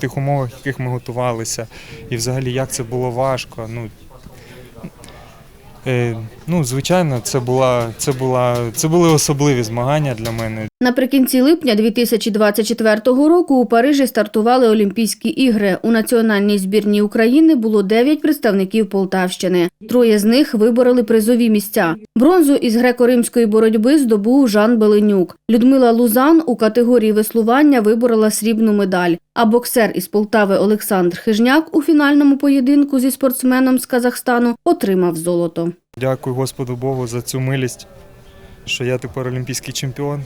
Тих умовах, в яких ми готувалися, і взагалі як це було важко. Ну, е, ну звичайно, це, була, це, була, це були особливі змагання для мене. Наприкінці липня 2024 року у Парижі стартували Олімпійські ігри. У національній збірній України було 9 представників Полтавщини. Троє з них вибороли призові місця. Бронзу із греко-римської боротьби здобув Жан Беленюк. Людмила Лузан у категорії веслування виборола срібну медаль. А боксер із Полтави Олександр Хижняк у фінальному поєдинку зі спортсменом з Казахстану отримав золото. Дякую Господу Богу за цю милість, що я тепер олімпійський чемпіон.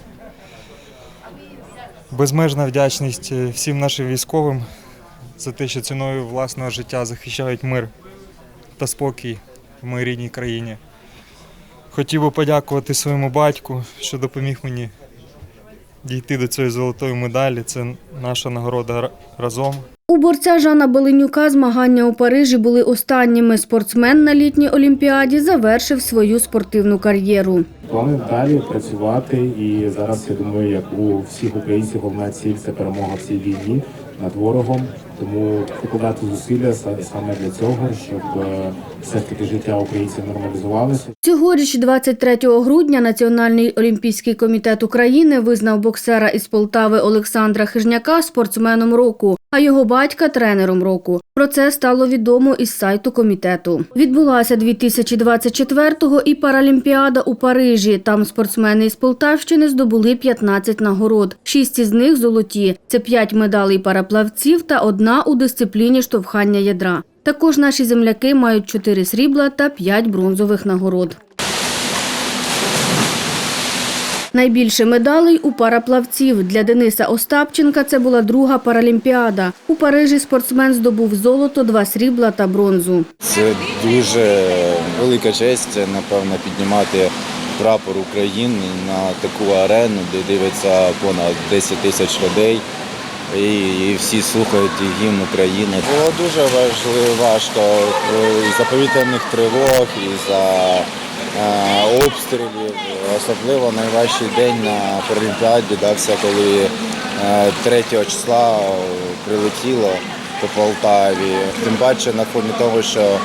Безмежна вдячність е, всім нашим військовим за те, що ціною власного життя захищають мир та спокій в моїй рідній країні. Хотів би подякувати своєму батьку, що допоміг мені дійти до цієї золотої медалі. Це наша нагорода разом. У борця Жана Беленюка змагання у Парижі були останніми. Спортсмен на літній олімпіаді завершив свою спортивну кар'єру. Планую далі працювати, і зараз я думаю, як у всіх українців, головна ціль це перемога в цій війні над ворогом. Тому покладати зусилля са- саме для цього, щоб е, все ж таки життя українців нормалізувалося. Цьогоріч, 23 грудня, Національний олімпійський комітет України визнав боксера із Полтави Олександра Хижняка спортсменом року, а його батька тренером року. Про це стало відомо із сайту комітету. Відбулася 2024-го і Паралімпіада у Парижі. Там спортсмени із Полтавщини здобули 15 нагород. Шість із них золоті. Це п'ять медалей параплавців та одна у дисципліні штовхання ядра. Також наші земляки мають чотири срібла та п'ять бронзових нагород. Найбільше медалей у параплавців. Для Дениса Остапченка це була друга паралімпіада. У Парижі спортсмен здобув золото, два срібла та бронзу. Це дуже велика честь, напевно, піднімати прапор України на таку арену, де дивиться понад 10 тисяч людей. І, всі слухають гімн України. Було дуже важливо, важко е, і за повітряних тривог, і за обстрілів. Особливо найважчий день на Паралімпіаді дався, коли е, 3 числа прилетіло по Полтаві. Тим паче на фоні того, що е,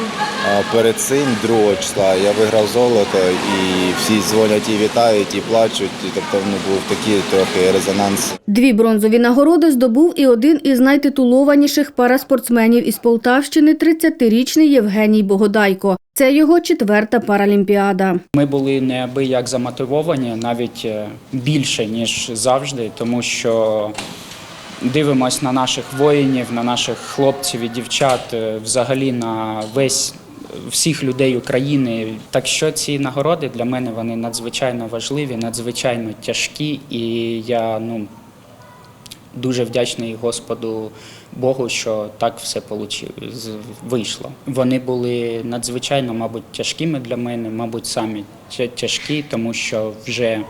перед цим 2 числа я виграв золото, і всі дзвонять і вітають, і плачуть. І, тобто ну, був такий трохи резонанс. Дві бронзові нагороди здобув і один із найтитулованіших параспортсменів із Полтавщини – 30-річний Євгеній Богодайко. Це його четверта паралімпіада. Ми були неабияк замотивовані, навіть е, більше ніж завжди, тому що дивимось на наших воїнів, на наших хлопців і дівчат, е, взагалі на весь всіх людей України. Так що ці нагороди для мене вони надзвичайно важливі, надзвичайно тяжкі, і я ну дуже вдячний Господу Богу, що так все вийшло. Вони були надзвичайно, мабуть, тяжкими для мене, мабуть, самі тяжкі, тому що вже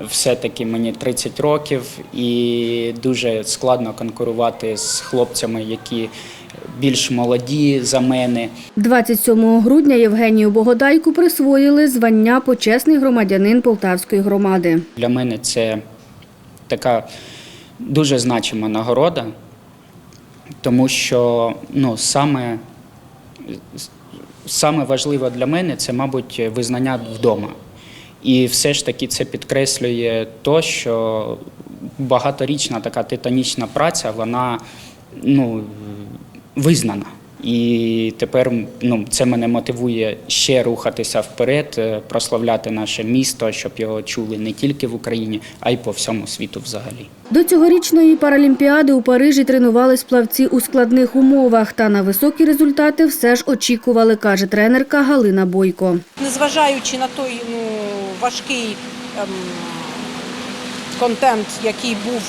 все-таки мені 30 років і дуже складно конкурувати з хлопцями, які більш молоді за мене. 27 грудня Євгенію Богодайку присвоїли звання почесний громадянин Полтавської громади. Для мене це така дуже значима нагорода, тому що ну, саме, саме важливе для мене це, мабуть, визнання вдома. І все ж таки це підкреслює то, що багаторічна така титанічна праця, вона ну, визнана. І тепер ну, це мене мотивує ще рухатися вперед, е, прославляти наше місто, щоб його чули не тільки в Україні, а й по всьому світу взагалі. До цьогорічної паралімпіади у Парижі тренувались плавці у складних умовах та на високі результати все ж очікували, каже тренерка Галина Бойко. незважаючи на той ну, важкий ем, контент, який був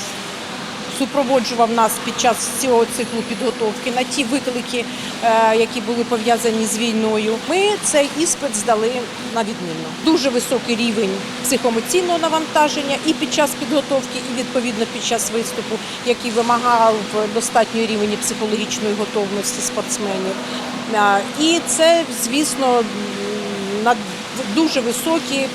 супроводжував нас під час цього циклу підготовки, на ті виклики, е, які були пов'язані з війною, ми цей іспит здали на відмінно. Дуже високий рівень психоемоційного навантаження і під час підготовки, і відповідно під час виступу, який вимагав достатньої рівень психологічної готовності спортсменів. Е, І це, звісно, на дуже високі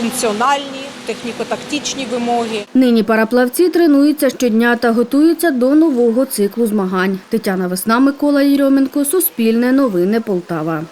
функціональні техніко-тактичні вимоги. Нині параплавці тренуються щодня та готуються до нового циклу змагань. Тетяна Весна, Микола Єрьоменко, Суспільне новини Полтава.